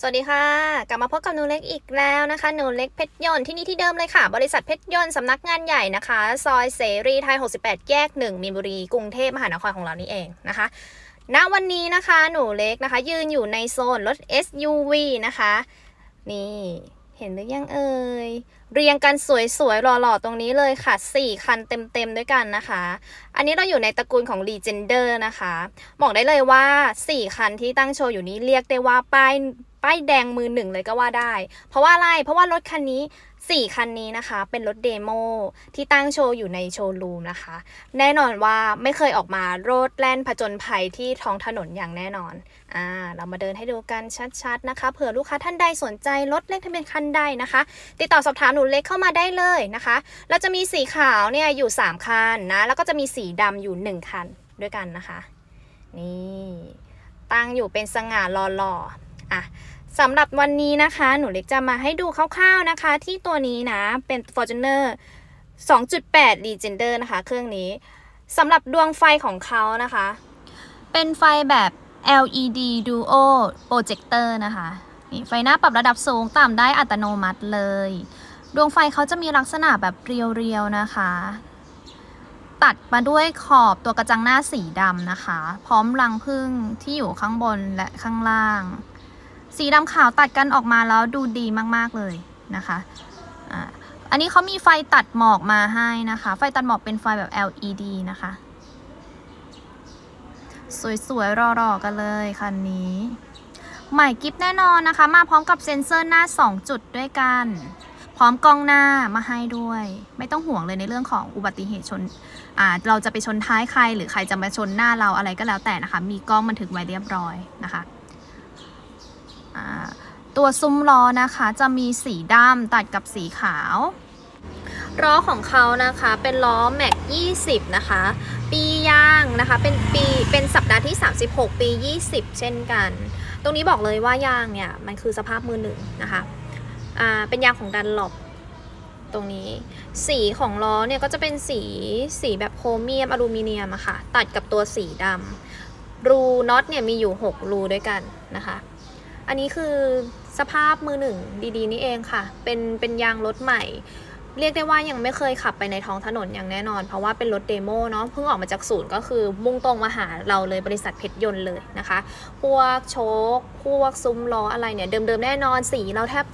สวัสดีค่ะ กลับมาพบกับหนูเล็กอีกแล้วนะคะหนูเล็กเพชรยนต์ที่นี่ที่เดิมเลยค่ะ บริษัทเพชรยนต์สำนักงานใหญ่นะคะ ซอยเสรีไทย 68 แยก 1มีนบุรี กรุงเทพมหานครของเรานี่เองนะคะณวันนี้นะคะหนูเล็กนะคะ ยืนอยู่ในโซนรถ SUV นะคะ นี่ เห็นหรือยังเอ่ย เรียงกันสวยๆ หล่อๆ ตรงนี้เลยค่ะ 4 คันเต็มๆ ด้วยกันนะคะ อันนี้เราอยู่ในตระกูลของ Legender นะคะ บอกได้เลยว่า 4 คันที่ตั้งโชว์อยู่นี้เรียกได้ว่าป้าย ป้ายแดงมือหนึ่งเลยก็ว่าได้ เพราะว่าอะไร เพราะว่ารถคันนี้ 4 คันนี้นะคะ เป็นรถเดโมที่ตั้งโชว์อยู่ในโชว์รูมนะคะ แน่นอนว่าไม่เคยออกมาโรดแล่นผจญภัยที่ท้องถนนอย่างแน่นอน อ่า เรามาเดินให้ดูกันชัดๆนะคะ เผื่อลูกค้าท่านใดสนใจรถเล็กทะเบียนคันใดนะคะ ติดต่อสอบถามหนูเล็กเข้ามาได้เลยนะคะ เราจะมีสีขาวเนี่ยอยู่ 3 คันนะ แล้วก็จะมีสีดำอยู่ 1 คันด้วยกันนะคะ นี่ ตั้งอยู่เป็นสง่าหล่อๆอะ สำหรับวันนี้นะคะ หนูเล็กจะมาให้ดูคร่าวๆนะคะ ที่ตัวนี้นะ เป็น Fortuner 2.8 Legender นะคะ เครื่องนี้สำหรับดวงไฟของเขานะคะ เป็นไฟแบบ LED Duo Projector นะคะนี่ไฟหน้าปรับระดับสูงต่ำได้อัตโนมัติเลย ดวงไฟเขาจะมีลักษณะแบบเรียวๆนะคะ ตัดมาด้วยขอบตัวกระจังหน้าสีดำนะคะ พร้อมรังพึ่งที่อยู่ข้างบนและข้างล่าง สีดำขาวตัดกันออกมาแล้วดูดีมากๆเลยนะคะอ่าอันนี้เขามีไฟตัดหมอกมาให้นะคะ ไฟตัดหมอกเป็นไฟแบบ LED นะคะ สวยๆรอๆกันเลยคันนี้ใหม่กิฟแน่นอนนะคะ มาพร้อมกับเซ็นเซอร์หน้า 2 จุดด้วยกัน พร้อมกล้องหน้ามาให้ด้วย ไม่ต้องห่วงเลยในเรื่องของอุบัติเหตุชนอ่าเราจะไปชนท้ายใคร หรือใครจะมาชนหน้าเราอะไรก็แล้วแต่นะคะ มีกล้องบันทึกไว้เรียบร้อยนะคะ ตัวซุ้มล้อนะคะจะมีสีดำตัดกับสีขาวล้อของเขานะคะเป็นล้อแม็ก20 นะคะ ปีย่างนะคะเป็นปีเป็นสัปดาห์ที่ 36 ปี 20 เช่นกัน ตรงนี้บอกเลยว่ายางเนี่ยมันคือสภาพมือหนึ่งนะคะอ่าเป็นยางของดันหลบตรงนี้ สีของล้อเนี่ยก็จะเป็นสีสีแบบโครเมียมอลูมิเนียมอะค่ะตัดกับตัวสีดำรูน็อตเนี่ยมีอยู่ 6 รูด้วยกันนะคะ อันนี้คือสภาพมือหนึ่งดีๆ นี่เองค่ะ เป็นเป็นยางรถใหม่ เรียกได้ว่ายังไม่เคยขับไปในท้องถนนอย่างแน่นอน เพราะว่าเป็นรถเดโมเนาะเพิ่งออกมาจากศูนย์ก็คือมุ่งตรงมาหาเราเลยบริษัทเพชรยนต์เลยนะคะ พวกโชคพวกซุ้มล้ออะไรเนี่ยเดิมๆแน่นอนสีเราแทบ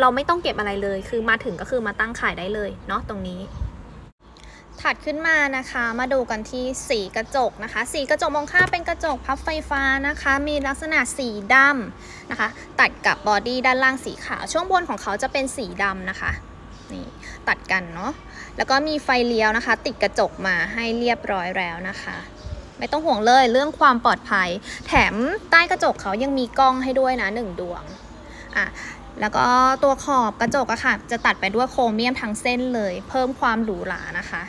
เราไม่ต้องเก็บอะไรเลย คือมาถึงก็คือมาตั้งขายได้เลยเนาะตรงนี้ ถัดขึ้นมานะคะ มาดูกันที่สีกระจกนะคะ สีกระจกมองข้างเป็นกระจกพับไฟฟ้านะคะ มีลักษณะสีดำนะคะ ตัดกับบอดี้ด้านล่างสีขาว ช่วงบนของเขาจะเป็นสีดำนะคะ นี่ตัดกันเนาะ แล้วก็มีไฟเลี้ยวนะคะ ติดกระจกมาให้เรียบร้อยแล้วนะคะไม่ต้องห่วงเลยเรื่องความปลอดภัย แถมใต้กระจกเขายังมีกล้องให้ด้วยนะหนึ่งดวงอะแล้วก็ตัวขอบกระจกอะค่ะ จะตัดไปด้วยโครเมียมทั้งเส้นเลย เพิ่มความหรูหรานะคะ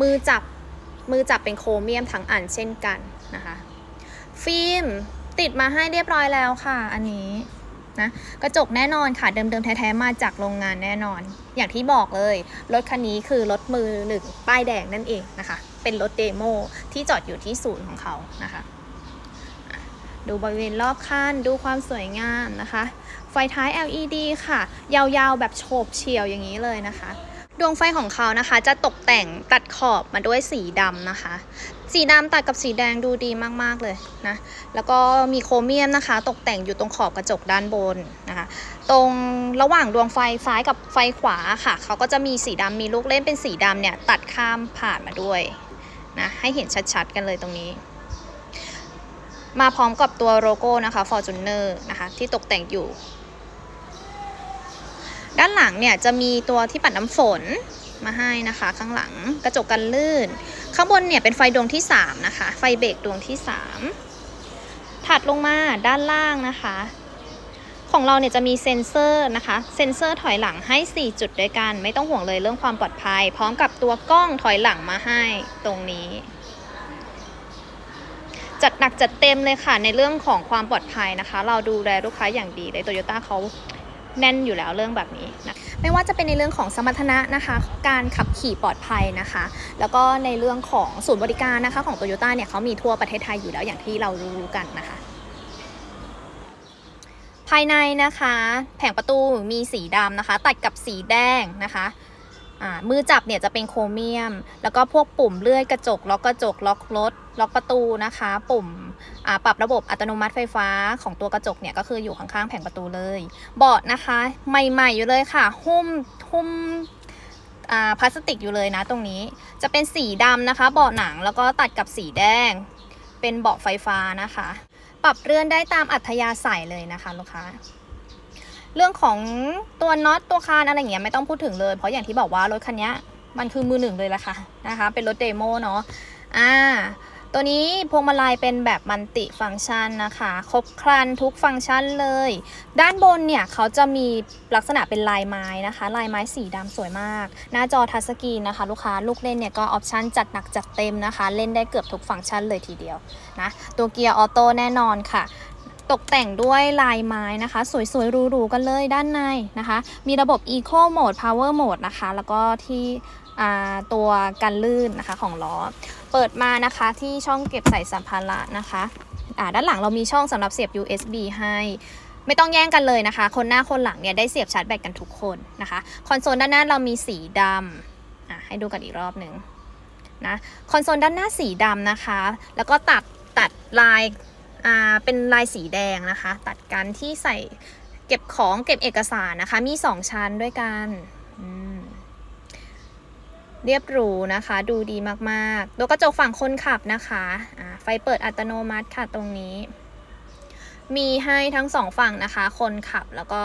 มือจับมือจับเป็นโครเมียมทั้งอันเช่นกันนะคะ ฟิล์มติดมาให้เรียบร้อยแล้วค่ะอันนี้นะกระจกแน่นอนค่ะเดิมๆแท้ๆมาจากโรงงานแน่นอน อย่างที่บอกเลย รถคันนี้คือรถมือหนึ่งป้ายแดงนั่นเองนะคะ เป็นรถเดโมที่จอดอยู่ที่ศูนย์ของเขานะคะอะดูบริเวณรอบคันดูความสวยงามนะคะ ไฟท้าย LED ค่ะ ยาวๆแบบโฉบเฉี่ยวอย่างนี้เลยนะคะ ดวงไฟของเขานะคะจะตกแต่งตัดขอบมาด้วยสีดำนะคะ สีดำตัดกับสีแดงดูดีมากๆเลยนะ แล้วก็มีโครเมียมนะคะ ตกแต่งอยู่ตรงขอบกระจกด้านบนนะคะ ตรงระหว่างดวงไฟซ้ายกับไฟขวาค่ะ เขาก็จะมีสีดำมีลูกเล่นเป็นสีดำเนี่ยตัดข้ามผ่านมาด้วยนะให้เห็นชัดๆกันเลยตรงนี้ มาพร้อมกับตัวโลโก้นะคะ Fortuner นะคะที่ตกแต่งอยู่ ด้านหลังเนี่ยจะมีตัวที่ปัดน้ำฝนมาให้นะคะ ข้างหลังกระจกกันลื่น ข้างบนเนี่ยเป็นไฟดวงที่ 3 นะคะ ไฟเบรกดวงที่ 3 ถัดลงมาด้านล่างนะคะ ของเราเนี่ยจะมีเซ็นเซอร์นะคะ เซ็นเซอร์ถอยหลังให้ 4 จุดด้วยกัน ไม่ต้องห่วงเลยเรื่องความปลอดภัย พร้อมกับตัวกล้องถอยหลังมาให้ตรงนี้ จัดหนักจัดเต็มเลยค่ะในเรื่องของความปลอดภัยนะคะ เราดูแลลูกค้าอย่างดีเลยโตโยต้าเขา แน่นอยู่แล้วเรื่องแบบนี้นะไม่ว่าจะเป็นในเรื่องของสมรรถนะนะคะ การขับขี่ปลอดภัยนะคะ แล้วก็ในเรื่องของศูนย์บริการนะคะของโตโยต้าเนี่ยเขามีทั่วประเทศไทยอยู่แล้วอย่างที่เรารู้กันนะคะภายในนะคะ แผงประตูมีสีดำนะคะ ตัดกับสีแดงนะคะมือจับเนี่ยจะเป็นโครเมียม แล้วก็พวกปุ่มเลื่อยกระจก ล็อกกระจกล็อกรถ ล็อกประตูนะคะ ปุ่มปรับระบบอัตโนมัติไฟฟ้าของตัวกระจกเนี่ยก็คืออยู่ข้างๆแผงประตูเลย เบาะนะคะ ใหม่ๆอยู่เลยค่ะ หุ้มหุ้มพลาสติกอยู่เลยนะตรงนี้จะเป็นสีดำนะคะ เบาะหนังแล้วก็ตัดกับสีแดง เป็นเบาะไฟฟ้านะคะ ปรับเลื่อนได้ตามอัธยาศัยเลยนะคะลูกค้าเรื่องของตัวน็อตตัวคานอะไรอย่างเงี้ยไม่ต้องพูดถึงเลย เพราะอย่างที่บอกว่ารถคันนี้มันคือมือหนึ่งเลยละค่ะนะคะ เป็นรถเดโมเนาะอ่า ตัวนี้พวงมาลัยเป็นแบบมัลติฟังก์ชันนะคะ ครบครันทุกฟังก์ชันเลย ด้านบนเนี่ยเขาจะมีลักษณะเป็นลายไม้นะคะ ลายไม้สีดำสวยมาก หน้าจอทัชสกรีนนะคะ ลูกค้าลูกเล่นเนี่ยก็ออปชันจัดหนักจัดเต็มนะคะ เล่นได้เกือบทุกฟังก์ชันเลยทีเดียวนะตัวเกียร์ออโต้แน่นอนค่ะตกแต่งด้วยลายไม้นะคะ สวยๆหรูๆกันเลยด้านในนะคะ มีระบบ Eco Mode Power Mode นะคะ แล้วก็ที่ ตัวกันลื่นนะคะของล้อ เปิดมานะคะที่ช่องเก็บใส่สัมภาระนะคะด้านหลังเรามีช่องสำหรับเสียบ USB ให้ไม่ต้องแย่งกันเลยนะคะ คนหน้าคนหลังเนี่ยได้เสียบชาร์จแบตกันทุกคนนะคะ คอนโซลด้านหน้าเรามีสีดำให้ดูกันอีกรอบหนึ่งนะ คอนโซลด้านหน้าสีดำนะคะ แล้วก็ตัดตัดลายาเป็นลายสีแดงนะคะ ตัดกันที่ใส่เก็บของเก็บเอกสารนะคะ มี 2 ชั้นด้วยกันอืม เรียบหรูนะคะ ดูดีมากๆตัวกระจกฝั่งคนขับนะคะอ่าไฟเปิดอัตโนมัติค่ะตรงนี้ มีให้ทั้งสองฝั่งนะคะ คนขับแล้วก็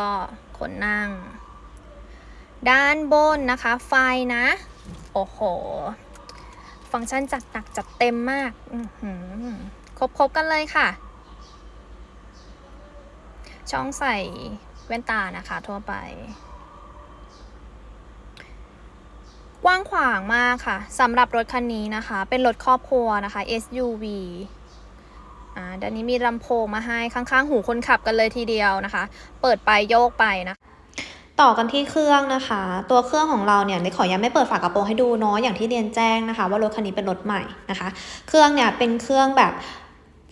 คนนั่ง ด้านบนนะคะไฟนะ โอ้โห ฟังก์ชันจัดหนักจัดเต็มมากอื้อหือครบๆกันเลยค่ะ ช่องใส่แว่นตานะคะทั่วไป กว้างขวางมากค่ะสำหรับรถคันนี้นะคะ เป็นรถครอบครัวนะคะ SUV อ่าด้านนี้มีลำโพงมาให้ข้างๆ หูคนขับกันเลยทีเดียวนะคะ เปิดไปโยกไปนะต่อกันที่เครื่องนะคะ ตัวเครื่องของเราเนี่ยเดี๋ยวขอยังไม่เปิดฝากระโปรงให้ดูเนาะอย่างที่เรียนแจ้งนะคะ ว่ารถคันนี้เป็นรถใหม่นะคะ เครื่องเนี่ยเป็นเครื่องแบบ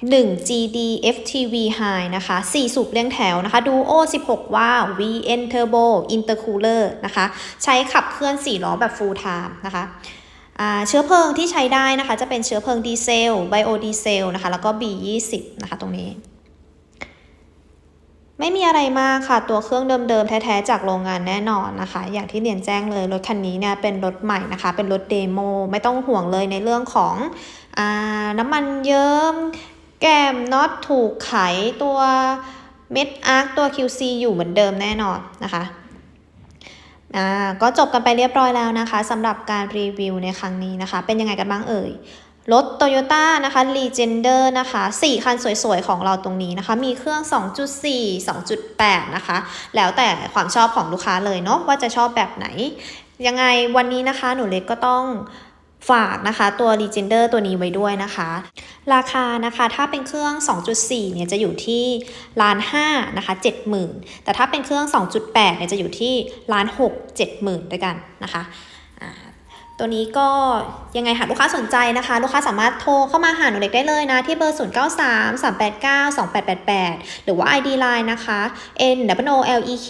1 GD FTV High นะคะ 4 สูบเรียงแถวนะคะ Duo 16ว้า VN Turbo Intercooler นะคะ ใช้ขับเคลื่อน 4 ล้อแบบ Full Time นะคะเชื้อเพลิงที่ใช้ได้นะคะ จะเป็นเชื้อเพลิงดีเซล ไบโอดีเซลนะคะ แล้วก็ B20 นะคะตรงนี้ ไม่มีอะไรมากค่ะ ตัวเครื่องเดิมๆ แท้ๆ จากโรงงานแน่นอนนะคะ อย่างที่เรียนแจ้งเลย รถคันนี้เนี่ยเป็นรถใหม่นะคะ เป็นรถเดโม ไม่ต้องห่วงเลยในเรื่องของอน้ำมันเยิ้ม แกมน็อตถูกไขตัวเม็ดอาร์คตัว QC อยู่เหมือนเดิมแน่นอนนะคะอ่าก็จบกันไปเรียบร้อยแล้วนะคะสำหรับการรีวิวในครั้งนี้นะคะ เป็นยังไงกันบ้างเอ่ยรถ Toyota นะคะ Legender นะคะ 4 คันสวยๆ ของเราตรงนี้นะคะ มีเครื่อง 2.4 2.8 นะคะ แล้วแต่ความชอบของลูกค้าเลยเนาะว่าจะชอบแบบไหน ยังไงวันนี้นะคะหนูเล็กก็ต้อง ฝากนะคะตัว Legender ตัวนี้ไว้ด้วยนะคะ ราคานะคะถ้าเป็นเครื่อง 2.4 เนี่ยจะอยู่ที่ล้านห้านะคะ70,000 แต่ถ้าเป็นเครื่อง 2.8 เนี่ยจะอยู่ที่ล้านหก70,000ด้วยกันนะคะ ตัวนี้ก็ยังไงหากลูกค้าสนใจนะคะ ลูกค้าสามารถโทรเข้ามาหาหนูเล็กได้เลยนะ ที่เบอร์ 0933892888 หรือว่า ID Line นะคะ n w o l e k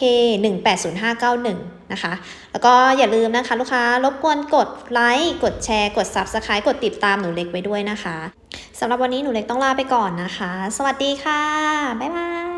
180591 นะคะ แล้วก็อย่าลืมนะคะ ลูกค้ารบกวนกดไลค์กดแชร์ กด Subscribe กดติดตามหนูเล็กไว้ด้วยนะคะสำหรับวันนี้หนูเล็กต้องลาไปก่อนนะคะ สวัสดีค่ะ บ๊ายบาย